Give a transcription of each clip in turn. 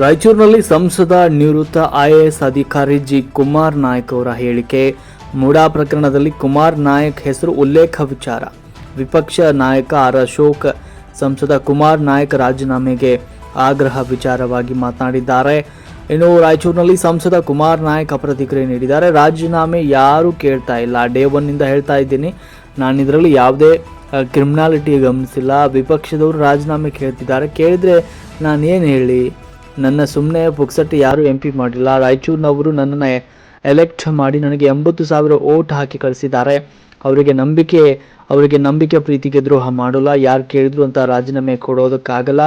ರಾಯಚೂರಿನಲ್ಲಿ ಸಂಸದ ನಿವೃತ್ತ ಐಎಎಸ್ ಅಧಿಕಾರಿ ಜಿ ಕುಮಾರ್ ನಾಯಕ್ ಅವರ ಹೇಳಿಕೆ. ಮೂಡಾ ಪ್ರಕರಣದಲ್ಲಿ ಕುಮಾರ್ ನಾಯಕ್ ಹೆಸರು ಉಲ್ಲೇಖ ವಿಚಾರ. ವಿಪಕ್ಷ ನಾಯಕ ಆರ್ ಅಶೋಕ್, ಸಂಸದ ಕುಮಾರ್ ನಾಯಕ್ ರಾಜೀನಾಮೆಗೆ ಆಗ್ರಹ ವಿಚಾರವಾಗಿ ಮಾತನಾಡಿದ್ದಾರೆ. ಇನ್ನು ರಾಯಚೂರಿನಲ್ಲಿ ಸಂಸದ ಕುಮಾರ್ ನಾಯಕ್ ಪ್ರತಿಕ್ರಿಯೆ ನೀಡಿದ್ದಾರೆ. ರಾಜೀನಾಮೆ ಯಾರೂ ಕೇಳ್ತಾ ಇಲ್ಲ. ಡೇ ಒನ್ನಿಂದ ಹೇಳ್ತಾ ಇದ್ದೀನಿ. ನಾನು ಇದರಲ್ಲಿ ಯಾವುದೇ ಕ್ರಿಮಿನಾಲಿಟಿ ಗಮನಿಸಿಲ್ಲ. ವಿಪಕ್ಷದವರು ರಾಜೀನಾಮೆ ಕೇಳ್ತಿದ್ದಾರೆ. ಕೇಳಿದರೆ ನಾನು ಏನು ಹೇಳಿ? ನನ್ನ ಸುಮ್ಮನೆ ಪುಕ್ಸಟ್ಟು ಯಾರೂ ಎಂ ಪಿ ಮಾಡಿಲ್ಲ. ರಾಯಚೂರಿನವರು ನನ್ನನ್ನು ಎಲೆಕ್ಟ್ ಮಾಡಿ ನನಗೆ ಎಂಬತ್ತು ಸಾವಿರ ಓಟ್ ಹಾಕಿ ಕಳಿಸಿದ್ದಾರೆ. ಅವರಿಗೆ ನಂಬಿಕೆ ಅವರಿಗೆ ನಂಬಿಕೆ ಪ್ರೀತಿಗೆ ದ್ರೋಹ ಮಾಡೋಲ್ಲ. ಯಾರು ಕೇಳಿದ್ರು ಅಂತ ರಾಜೀನಾಮೆ ಕೊಡೋದಕ್ಕಾಗಲ್ಲ.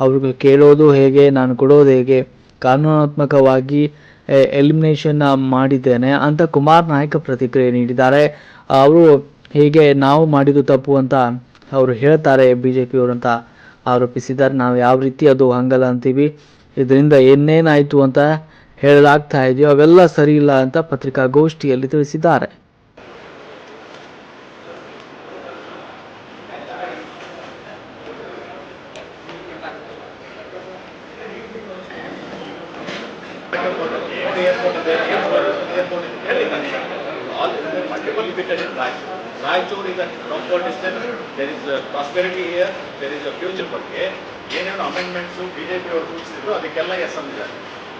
ಅವ್ರಿಗೆ ಕೇಳೋದು ಹೇಗೆ, ನಾನು ಕೊಡೋದು ಹೇಗೆ? ಕಾನೂನಾತ್ಮಕವಾಗಿ ಎಲಿಮಿನೇಷನ್ ಮಾಡಿದ್ದೇನೆ ಅಂತ ಕುಮಾರ್ ನಾಯಕ ಪ್ರತಿಕ್ರಿಯೆ ನೀಡಿದ್ದಾರೆ. ಅವರು ಹೀಗೆ ನಾವು ಮಾಡಿದ್ದು ತಪ್ಪು ಅಂತ ಅವರು ಹೇಳ್ತಾರೆ. ಬಿ ಜೆ ಪಿಯವರು ಅಂತ ಆರೋಪಿಸಿದ್ದಾರೆ. ನಾವು ಯಾವ ರೀತಿ ಅದು ಹಂಗಲ್ಲ ಅಂತೀವಿ. ಇದರಿಂದ ಏನೇನಾಯಿತು ಅಂತ ಹೇಳಲಾಗ್ತಾ ಇದೆಯೋ ಅವೆಲ್ಲ ಸರಿ ಇಲ್ಲ ಅಂತ ಪತ್ರಿಕಾಗೋಷ್ಠಿಯಲ್ಲಿ ತಿಳಿಸಿದ್ದಾರೆ. Raichur is there is prosperity here there is a future ಏನೇನು ಅಮೆಂಡ್ಮೆಂಟ್ಸ್ ಬಿಜೆಪಿ ಅವರು ಸೂಚಿಸಿದ್ರು, ಅದಕ್ಕೆಲ್ಲ ಎಸ್ ಅಂದಿದ್ದಾರೆ.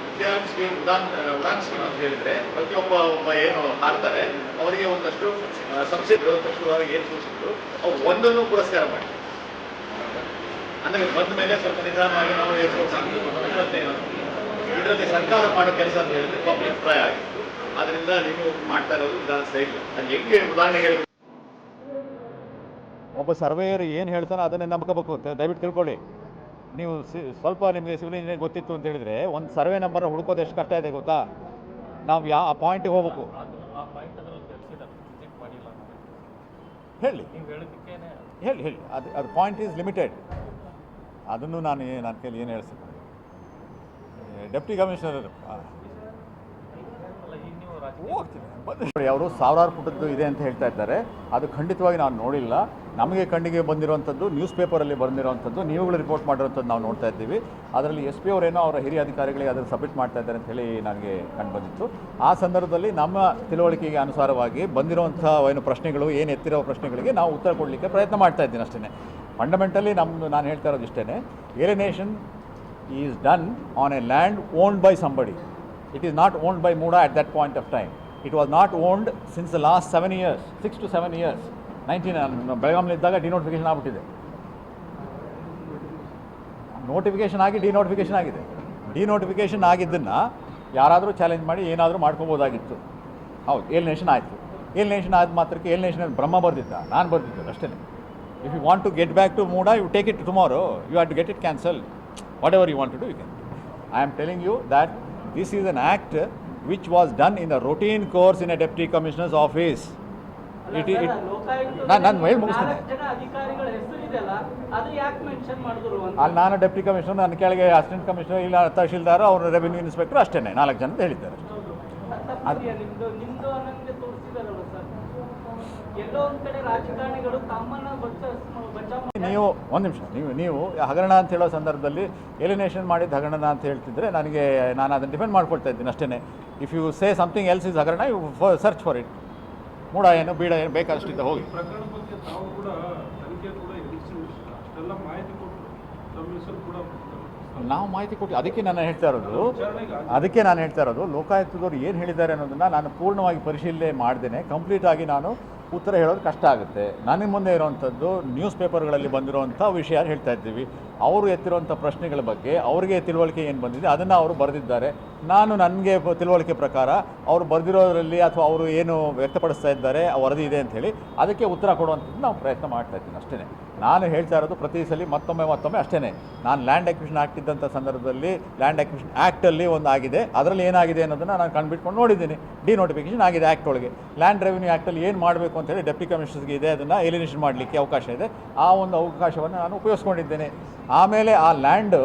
ಉದ್ಯಾನ ಸ್ಕೀಮ್ ಉದಾನ್ ಉಡಾನ್ ಸ್ಕೀಮ್ ಅಂತ ಹೇಳಿದ್ರೆ, ಪ್ರತಿಯೊಬ್ಬ ಒಬ್ಬ ಏನು ಹಾರ್ತಾರೆ ಅವರಿಗೆ ಒಂದಷ್ಟು ಸಬ್ಸಿಡಿ ಪಕ್ಷದವರು ಏನು ಸೂಚಿಸಿದ್ರು, ಅವ್ರು ಒಂದನ್ನು ಪುರಸ್ಕಾರ ಮಾಡಿ. ಅಂದ್ರೆ ಬಂದ ಮೇಲೆ ಸ್ವಲ್ಪ ನಿಧಾನವಾಗಿ ನಾವು ಇದರಲ್ಲಿ ಸರ್ಕಾರ ಮಾಡೋ ಕೆಲಸ ಅಂತ ಹೇಳಿದ್ರೆ ಪಬ್ಲಿಕ್ ಅಭಿಪ್ರಾಯ ಆಗಿತ್ತು. ಅದರಿಂದ ನೀವು ಮಾಡ್ತಾ ಇರೋದು ವಿಧಾನ ಸರಿ ಇಲ್ಲ. ಅದು ಹೆಂಗೆ ಉದಾಹರಣೆ ಹೇಳಿ. ಒಬ್ಬ ಸರ್ವೇಯರ್ ಏನು ಹೇಳ್ತಾನೋ ಅದನ್ನೇ ನಂಬ್ಕೋಬೇಕು. ದಯವಿಟ್ಟು ತಿಳ್ಕೊಳ್ಳಿ. ನೀವು ಸ್ವಲ್ಪ ನಿಮಗೆ ಸಿವಿಲ್ ಇಂಜಿನಿಯರ್ ಗೊತ್ತಿತ್ತು ಅಂತ ಹೇಳಿದ್ರೆ ಒಂದು ಸರ್ವೆ ನಂಬರ್ ಹುಡುಕೋದು ಎಷ್ಟು ಕಷ್ಟ ಇದೆ ಗೊತ್ತಾ? ನಾವು ಯಾವ ಆ ಪಾಯಿಂಟಿಗೆ ಹೋಗ್ಬೇಕು. ಹೇಳಿ. ಹೇಳಿ ಹೇಳಿ. ಅದು ಅದು ಪಾಯಿಂಟ್ ಈಸ್ ಲಿಮಿಟೆಡ್. ಅದನ್ನು ನಾನು ನಾನು ಕೈಲಿ ಏನು ಹೇಳ್ತೀನಿ ಡೆಪ್ಟಿ ಕಮಿಷನರ್ ಹೋಗ್ತೀನಿ. ಅವರು ಸಾವಿರಾರು ಪುಟದ್ದು ಇದೆ ಅಂತ ಹೇಳ್ತಾ ಇದ್ದಾರೆ. ಅದು ಖಂಡಿತವಾಗಿ ನಾನು ನೋಡಿಲ್ಲ. ನಮಗೆ ಕಣ್ಣಿಗೆ ಬಂದಿರುವಂಥದ್ದು ನ್ಯೂಸ್ ಪೇಪರಲ್ಲಿ ಬಂದಿರುವಂಥದ್ದು, ನೀವುಗಳು ರಿಪೋರ್ಟ್ ಮಾಡಿರುವಂಥದ್ದು ನಾವು ನೋಡ್ತಾ ಇದ್ದೀವಿ. ಅದರಲ್ಲಿ ಎಸ್ ಪಿ ಅವರೇನೋ ಅವರ ಹಿರಿಯ ಅಧಿಕಾರಿಗಳಿಗೆ ಅದನ್ನು ಸಬ್ಮಿಟ್ ಮಾಡ್ತಾ ಇದ್ದಾರೆ ಅಂತ ಹೇಳಿ ನನಗೆ ಕಂಡುಬಂದಿತ್ತು ಆ ಸಂದರ್ಭದಲ್ಲಿ ನಮ್ಮ ತಿಳುವಳಿಕೆಗೆ ಅನುಸಾರವಾಗಿ ಬಂದಿರುವಂಥ ಏನು ಪ್ರಶ್ನೆಗಳು, ಏನು ಎತ್ತಿರೋ ಪ್ರಶ್ನೆಗಳಿಗೆ ನಾವು ಉತ್ತರ ಕೊಡಲಿಕ್ಕೆ ಪ್ರಯತ್ನ ಮಾಡ್ತಾ ಇದ್ದೀನಿ ಅಷ್ಟೇ ಫಂಡಮೆಂಟಲಿ ನಮ್ಮದು ನಾನು ಹೇಳ್ತಾ ಇರೋದು ಇಷ್ಟೇ alienation is done on a land owned by somebody it is not owned by MUDA at that point of time it was not owned since the last seven years six to seven years nineteen ಬೆಳಗಾಂಲಿದ್ದಾಗ denotification ಆಗ್ಬಿಟ್ಟಿದೆ. Notification ಆಗಿ denotification ಆಗಿದೆ. Denotification ಆಗಿದ್ದನ್ನು ಯಾರಾದರೂ challenge ಮಾಡಿ ಏನಾದರೂ ಮಾಡ್ಕೋಬೋದಾಗಿತ್ತು. ಹೌದು ಏಲ್ nation ಆಯಿತು. ಏಲ್ nation ಆದ ಮಾತ್ರಕ್ಕೆ ಏಲ್ ನೇಷನ್ ಬ್ರಹ್ಮ ಬರ್ದಿದ್ದ. ನಾನು ಬರ್ದಿದ್ದು ಅಷ್ಟೇ. If you want to get back to MUDA you take it tomorrow you have to get it cancel whatever you want to do you can I am telling you that this is an act which was done in a routine course in a deputy commissioner's office it it ನಾನು ನಾನು ಹೇಳಿ ಮುಗಿಸ್ತೀನಿ. ಅಲ್ಲಿ ನಾನು deputy commissioner ನನ್ನ ಕೆಳಗೆ assistant commissioner ಇಲ್ಲ ತಹಶೀಲ್ದಾರ್ ಅವರು ರೆವಿನ್ಯೂ ಇನ್ಸ್ಪೆಕ್ಟರ್ ಅಷ್ಟೇ ನಾಲ್ಕು ಜನ ಹೇಳಿದ್ದಾರೆ. ನೀವು ಒಂದು ನಿಮಿಷ ನೀವು ನೀವು ಹಗರಣ ಅಂತ ಹೇಳೋ ಸಂದರ್ಭದಲ್ಲಿ ಎಲಿನೇಷನ್ ಮಾಡಿದ ಹಗರಣ ಅಂತ ಹೇಳ್ತಿದ್ರೆ ನನಗೆ ನಾನು ಅದನ್ನು ಡಿಫೆಂಡ್ ಮಾಡ್ಕೊಳ್ತಾ ಇದ್ದೀನಿ ಅಷ್ಟೇ if you say something else is ಹಗರಣ you search for it MUDA ಏನು ಬೀಡ ಏನು ಬೇಕಾದಷ್ಟಿದ್ದ ಹೋಗಿ. ಪ್ರಕರಣ ತಾವು ಕೂಡ ತನಿಖೆ ಕೂಡ ಎದುರಿಸಿ ಅಷ್ಟೆಲ್ಲ ಮಾಹಿತಿ ಕೊಟ್ಟರು. ನಮ್ಮ ಕೂಡ ನಾವು ಮಾಹಿತಿ ಕೊಟ್ಟು ಅದಕ್ಕೆ ನಾನು ಹೇಳ್ತಾ ಇರೋದು ಅದಕ್ಕೆ ನಾನು ಹೇಳ್ತಾ ಇರೋದು ಲೋಕಾಯುಕ್ತದವ್ರು ಏನು ಹೇಳಿದ್ದಾರೆ ಅನ್ನೋದನ್ನು ನಾನು ಪೂರ್ಣವಾಗಿ ಪರಿಶೀಲನೆ ಮಾಡ್ದೇನೆ. ಕಂಪ್ಲೀಟಾಗಿ ನಾನು ಉತ್ತರ ಹೇಳೋದು ಕಷ್ಟ ಆಗುತ್ತೆ. ನನಗೆ ಮುಂದೆ ಇರುವಂಥದ್ದು ನ್ಯೂಸ್ ಪೇಪರ್ಗಳಲ್ಲಿ ಬಂದಿರುವಂಥ ವಿಷಯ ಹೇಳ್ತಾ ಇದ್ದೀವಿ. ಅವರು ಎತ್ತಿರುವಂಥ ಪ್ರಶ್ನೆಗಳ ಬಗ್ಗೆ, ಅವರಿಗೆ ತಿಳುವಳಿಕೆ ಏನು ಬಂದಿದೆ ಅದನ್ನು ಅವರು ಬರೆದಿದ್ದಾರೆ. ನಾನು ನನಗೆ ತಿಳುವಳಿಕೆ ಪ್ರಕಾರ ಅವರು ಬರೆದಿರೋದ್ರಲ್ಲಿ ಅಥವಾ ಅವರು ಏನು ವ್ಯಕ್ತಪಡಿಸ್ತಾ ಇದ್ದಾರೆ ವರದಿ ಇದೆ ಅಂತ ಹೇಳಿ ಅದಕ್ಕೆ ಉತ್ತರ ಕೊಡುವಂಥದ್ದು ನಾವು ಪ್ರಯತ್ನ ಮಾಡ್ತಾ ಇದ್ದೀನಿ ಅಷ್ಟೇ ನಾನು ಹೇಳ್ತಾ ಇರೋದು ಪ್ರತಿ ಸಲ ಮತ್ತೊಮ್ಮೆ ಮತ್ತೊಮ್ಮೆ ಅಷ್ಟೇ ನಾನು ಲ್ಯಾಂಡ್ ಅಕ್ವಿಷನ್ ಆ್ಯಕ್ಟ್ ಸಂದರ್ಭದಲ್ಲಿ ಲ್ಯಾಂಡ್ ಅಕ್ವಿಷನ್ ಆ್ಯಕ್ಟಲ್ಲಿ ಒಂದು ಆಗಿದೆ. ಅದರಲ್ಲಿ ಏನಾಗಿದೆ ಅನ್ನೋದನ್ನು ನಾನು ಕಂಡುಬಿಟ್ಕೊಂಡು ನೋಡಿದ್ದೀನಿ. ಡಿ ನೋಟಿಫಿಕೇಷನ್ ಆಗಿದೆ ಆ್ಯಕ್ಟ್ ಒಳಗೆ. ಲ್ಯಾಂಡ್ ರೆವಿನ್ಯೂ ಆ್ಯಕ್ಟಲ್ಲಿ ಏನು ಮಾಡಬೇಕು ಅಂತೇಳಿ ಡೆಪ್ಟಿ ಕಮಿಷನರ್ಸ್ಗೆ ಇದೆ. ಅದನ್ನು ಎಲಿನೇಷನ್ ಮಾಡಲಿಕ್ಕೆ ಅವಕಾಶ ಇದೆ. ಆ ಒಂದು ಅವಕಾಶವನ್ನು ನಾನು ಉಪಯೋಗಿಸ್ಕೊಂಡಿದ್ದೇನೆ. ಆಮೇಲೆ ಆ ಲ್ಯಾಂಡು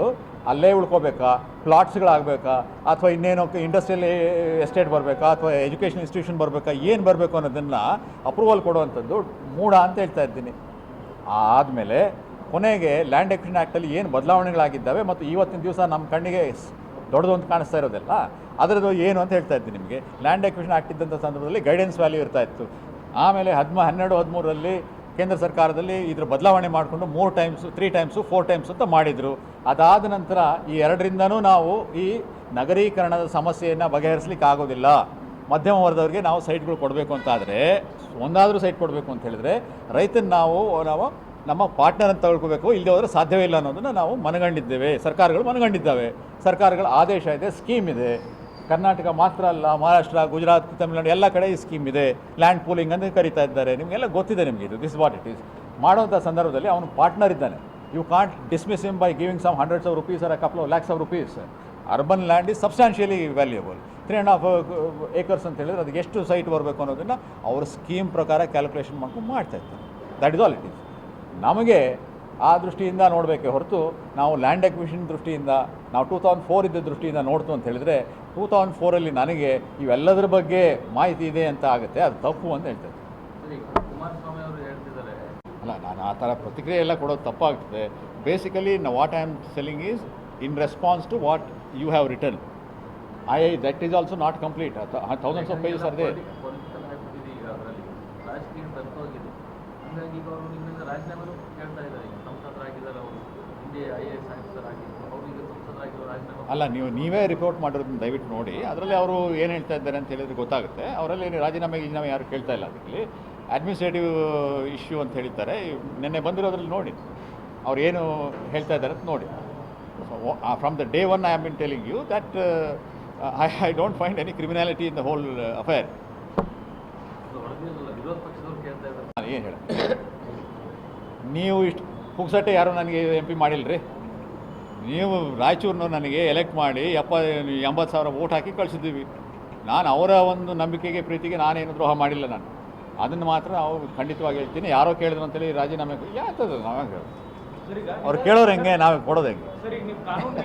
ಅಲ್ಲೇ ಉಳ್ಕೋಬೇಕಾ? ಪ್ಲಾಟ್ಸ್ಗಳಾಗಬೇಕಾ? ಅಥವಾ ಇನ್ನೇನೋ ಇಂಡಸ್ಟ್ರಿಯಲ್ ಎಸ್ಟೇಟ್ ಬರಬೇಕಾ? ಅಥವಾ ಎಜುಕೇಷನ್ ಇನ್ಸ್ಟಿಟ್ಯೂಷನ್ ಬರಬೇಕಾ? ಏನು ಬರಬೇಕು ಅನ್ನೋದನ್ನು ಅಪ್ರೂವಲ್ ಕೊಡುವಂಥದ್ದು ಮೂಢ ಅಂತ ಹೇಳ್ತಾ ಇದ್ದೀನಿ. ಆದಮೇಲೆ ಕೊನೆಗೆ ಲ್ಯಾಂಡ್ ಎಕ್ವಿಷನ್ ಆ್ಯಕ್ಟಲ್ಲಿ ಏನು ಬದಲಾವಣೆಗಳಾಗಿದ್ದಾವೆ ಮತ್ತು ಇವತ್ತಿನ ದಿವಸ ನಮ್ಮ ಕಣ್ಣಿಗೆ ದೊಡ್ಡದು ಅಂತ ಕಾಣಿಸ್ತಾ ಇರೋದಲ್ಲ, ಅದರದ್ದು ಏನು ಅಂತ ಹೇಳ್ತಾ ಇದ್ದೀನಿ ನಿಮಗೆ. ಲ್ಯಾಂಡ್ ಎಕ್ವಿಷನ್ ಆ್ಯಕ್ಟ್ ಇದ್ದಂಥ ಸಂದರ್ಭದಲ್ಲಿ ಗೈಡೆನ್ಸ್ ವ್ಯಾಲ್ಯೂ ಇರ್ತಾ ಇತ್ತು. ಆಮೇಲೆ ಹದಿಮ, ಹನ್ನೆರಡು, ಹದಿಮೂರರಲ್ಲಿ ಕೇಂದ್ರ ಸರ್ಕಾರದಲ್ಲಿ ಇದ್ರ ಬದಲಾವಣೆ ಮಾಡಿಕೊಂಡು ಮೂರು times three times four times ಅಂತ ಮಾಡಿದರು. ಅದಾದ ನಂತರ ಈ ಎರಡರಿಂದನೂ ನಾವು ಈ ನಗರೀಕರಣದ ಸಮಸ್ಯೆಯನ್ನು ಬಗೆಹರಿಸ್ಲಿಕ್ಕೆ ಆಗೋದಿಲ್ಲ. ಮಧ್ಯಮ ವರ್ಗದವ್ರಿಗೆ ನಾವು ಸೈಟ್ಗಳು ಕೊಡಬೇಕು ಅಂತಾದರೆ ಒಂದಾದರೂ ಸೈಟ್ ಕೊಡಬೇಕು ಅಂತ ಹೇಳಿದ್ರೆ ರೈತನ ನಾವು ನಾವು ನಮ್ಮ ಪಾರ್ಟ್ನರ್ ಅಂತ ತಗೊಳ್ಕೋಬೇಕು ಇಲ್ಲದೆ ಹೋದರೆ ಸಾಧ್ಯವೇ ಇಲ್ಲ ಅನ್ನೋದನ್ನು ನಾವು ಮನಗಂಡಿದ್ದೇವೆ. ಸರ್ಕಾರಗಳು ಮನಗಂಡಿದ್ದಾವೆ. ಸರ್ಕಾರಗಳ ಆದೇಶ ಇದೆ, ಸ್ಕೀಮ್ ಇದೆ. ಕರ್ನಾಟಕ ಮಾತ್ರ ಅಲ್ಲ, ಮಹಾರಾಷ್ಟ್ರ, ಗುಜರಾತ್, ತಮಿಳುನಾಡು ಎಲ್ಲ ಕಡೆ ಈ ಸ್ಕೀಮ್ ಇದೆ. ಲ್ಯಾಂಡ್ ಪೂಲಿಂಗ್ ಅಂತ ಕರಿತಾ ಇದ್ದಾರೆ. ನಿಮಗೆಲ್ಲ ಗೊತ್ತಿದೆ ನಿಮಗೆ ಇದು. ದಿಸ್ ವಾಟ್ ಇಟ್ ಈಸ್ ಮಾಡುವಂಥ ಸಂದರ್ಭದಲ್ಲಿ ಅವನು ಪಾರ್ಟ್ನರ್ ಇದ್ದಾನೆ. You can't dismiss him by giving some hundreds of rupees or couple of lakhs of rupees urban land is substantially valuable three and half acres ಅಂತ ಹೇಳಿದ್ರೆ ಅದಕ್ಕೆ ಎಷ್ಟು ಸೈಟ್ ಬರಬೇಕು ಅನ್ನೋದನ್ನು ಅವರ ಸ್ಕೀಮ್ ಪ್ರಕಾರ ಕ್ಯಾಲ್ಕುಲೇಷನ್ ಮಾಡ್ಕೊಂಡು ಮಾಡ್ತಾ ಇರ್ತಾರೆ. That is all it is ನಮಗೆ ಆ ದೃಷ್ಟಿಯಿಂದ ನೋಡಬೇಕೆ ಹೊರತು ನಾವು ಲ್ಯಾಂಡ್ ಎಕ್ವಿಷನ್ ದೃಷ್ಟಿಯಿಂದ ನಾವು ಟೂ ತೌಸಂಡ್ ಫೋರ್ ಇದ್ದ ದೃಷ್ಟಿಯಿಂದ ನೋಡ್ತು ಅಂತ ಹೇಳಿದ್ರೆ ಟೂ ತೌಸಂಡ್ ಫೋರಲ್ಲಿ ನನಗೆ ಇವೆಲ್ಲದರ ಬಗ್ಗೆ ಮಾಹಿತಿ ಇದೆ ಅಂತ ಆಗುತ್ತೆ. ಅದು ತಪ್ಪು ಅಂತ ಹೇಳ್ತಾರೆ. ಅಲ್ಲ ನಾನು ಆ ಥರ ಪ್ರತಿಕ್ರಿಯೆ ಎಲ್ಲ ಕೊಡೋದು ತಪ್ಪಾಗ್ತದೆ. Basically what I am selling is in response to what you have return ಈಗ ಸಂಸದರಾಗಿದ್ದಾರೆ ಅವರು ಹಿಂದೆ ಐ ಎ ಎಸ್ ಅವರು ಈಗ ಸಂಸದರಾಗಿರೋ ರಾಜೀನಾಮೆ ಅಲ್ಲ, ನೀವು ನೀವೇ ರಿಪೋರ್ಟ್ ಮಾಡಿರೋದನ್ನ ದಯವಿಟ್ಟು ನೋಡಿ. ಅದರಲ್ಲಿ ಅವರು ಏನು ಹೇಳ್ತಾ ಇದ್ದಾರೆ ಅಂತ ಹೇಳಿದ್ರೆ ಗೊತ್ತಾಗುತ್ತೆ. ಅವರಲ್ಲಿ ರಾಜೀನಾಮೆ ಗೀಜೀನಾಮೆ ಯಾರು ಕೇಳ್ತಾ ಇಲ್ಲ ಅದಕ್ಕೆ ಅಡ್ಮಿನಿಸ್ಟ್ರೇಟಿವ್ ಇಶ್ಯೂ ಅಂತ ಹೇಳಿದ್ದಾರೆ. ನಿನ್ನೆ ಬಂದಿರೋದ್ರಲ್ಲಿ ನೋಡಿ. ಅವ್ರು ಏನು ಹೇಳ್ತಾ ಇದ್ದಾರೆ ಅಂತ ನೋಡಿ. From the day one I am been telling you that criminality in the whole affair ಹೊರಗಿಲ್ಲ ವಿರೋಧ ಪಕ್ಷದವ್ರು ಕೇಳ್ತಾ ಇದ್ದಾರೆ ನಾನು ಏನು ಹೇಳ? ನೀವು ಇಷ್ಟು ಪುಕ್ಸಟ್ಟೆ ಯಾರು ನನಗೆ ಎಂ ಪಿ ಮಾಡಿಲ್ಲರಿ ನೀವು ರಾಯಚೂರನ್ನು ನನಗೆ ಎಲೆಕ್ಟ್ ಮಾಡಿ ಎಪ್ಪ, ಎಂಬತ್ತು ಸಾವಿರ ಓಟ್ ಹಾಕಿ ಕಳಿಸಿದ್ದೀವಿ. ನಾನು ಅವರ ಒಂದು ನಂಬಿಕೆಗೆ ಪ್ರೀತಿಗೆ ನಾನೇನು ದ್ರೋಹ ಮಾಡಿಲ್ಲ ನಾನು. ಅದನ್ನು ಮಾತ್ರ ನಾವು ಖಂಡಿತವಾಗಿ ಹೇಳ್ತೀನಿ. ಯಾರೋ ಕೇಳಿದ್ರು ಅಂತೇಳಿ ರಾಜೀನಾಮೆ ಯಾಕೆ ನಾವೇ ಹೇಳೋದು ಸರ್ ಈಗ ಅವ್ರು ಕೇಳೋರು ಹೆಂಗೆ ನಾವು ಕೊಡೋದು ಹೆಂಗೆ? ಅಂತ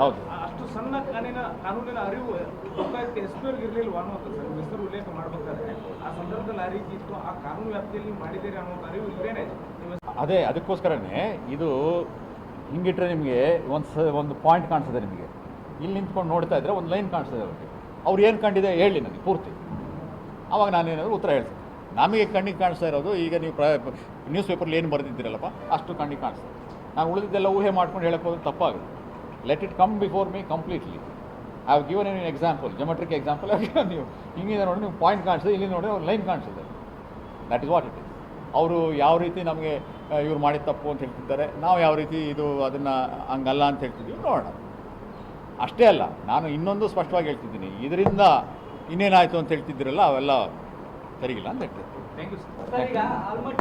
ಹೌದು. ಅಷ್ಟು ಸಣ್ಣ ಕಾನೂನಿನ ಕಾನೂನಿನ ಅರಿವು ಎಸ್ ಪಿ ಅವ್ರಿಗೆ ಇರಲಿಲ್ಲ ಅನ್ನೋದು ಸರ್ ಹೆಸರು ಉಲ್ಲೇಖ ಮಾಡ್ಬೇಕಾದ್ರೆ. ಆ ಸಂದರ್ಭದಲ್ಲಿ ಆ ರೀತಿ ಇತ್ತು ಆ ಕಾನೂನು ವ್ಯಾಪ್ತಿಯಲ್ಲಿ ಮಾಡಿದ್ದೀರಿ ಅನ್ನೋ ಅರಿವು ಇಲ್ವೇನೆ ಅದೇ ಅದಕ್ಕೋಸ್ಕರನೇ ಇದು ಹಿಂಗಿಟ್ರೆ ನಿಮಗೆ ಒಂದು ಒಂದು ಪಾಯಿಂಟ್ ಕಾಣಿಸ್ತದೆ ನಿಮಗೆ. ಇಲ್ಲಿ ನಿಂತ್ಕೊಂಡು ನೋಡ್ತಾ ಇದ್ರೆ ಒಂದು ಲೈನ್ ಕಾಣಿಸ್ತದೆ ಅವ್ರಿಗೆ. ಅವ್ರು ಏನು ಕಂಡಿದೆ ಹೇಳಿ ನನಗೆ ಪೂರ್ತಿ. ಆವಾಗ ನಾನೇನಾದರೂ ಉತ್ತರ ಹೇಳ್ತೀನಿ. ನಮಗೆ ಕಣ್ಣಿಗೆ ಕಾಣಿಸ್ತಾ ಇರೋದು, ಈಗ ನೀವು ಪ್ರ ನ್ಯೂಸ್ ಪೇಪರ್ಲಿ ಏನು ಬರೆದಿದ್ದೀರಲ್ಲಪ್ಪ, ಅಷ್ಟು ಕಣ್ಣಿಗೆ ಕಾಣಿಸ್ತದೆ ನಾನು ಉಳಿದಿದ್ದೆಲ್ಲ ಊಹೆ ಮಾಡ್ಕೊಂಡು ಹೇಳಕ್ಕೆ ಹೋದ್ರೆ ತಪ್ಪಾಗುತ್ತೆ. Let it come before me completely I given in example geometric example ನೀವು ಹಿಂಗಿಂದ ನೋಡಿ, ನೀವು ಪಾಯಿಂಟ್ ಕಾಣಿಸ್ತದೆ ಇಲ್ಲಿ ನೋಡಿ ಅವ್ರು ಲೈನ್ ಕಾಣಿಸ್ತದೆ that is what it is ಅವರು ಯಾವ ರೀತಿ ನಮಗೆ ಇವ್ರು ಮಾಡಿದ ತಪ್ಪು ಅಂತ ಹೇಳ್ತಿದ್ದಾರೆ, ನಾವು ಯಾವ ರೀತಿ ಇದು ಅದನ್ನು ಹಂಗಲ್ಲ ಅಂತ ಹೇಳ್ತಿದ್ದೀವಿ ನೋಡೋಣ. ಅಷ್ಟೇ ಅಲ್ಲ, ನಾನು ಇನ್ನೊಂದು ಸ್ಪಷ್ಟವಾಗಿ ಹೇಳ್ತಿದ್ದೀನಿ. ಇದರಿಂದ ಇನ್ನೇನಾಯಿತು ಅಂತ ಹೇಳ್ತಿದ್ದೀರಲ್ಲ, ಅವೆಲ್ಲ ಸರಿಗಿಲ್ಲ ಅಂತ ಹೇಳ್ತಿದ್ದೀನಿ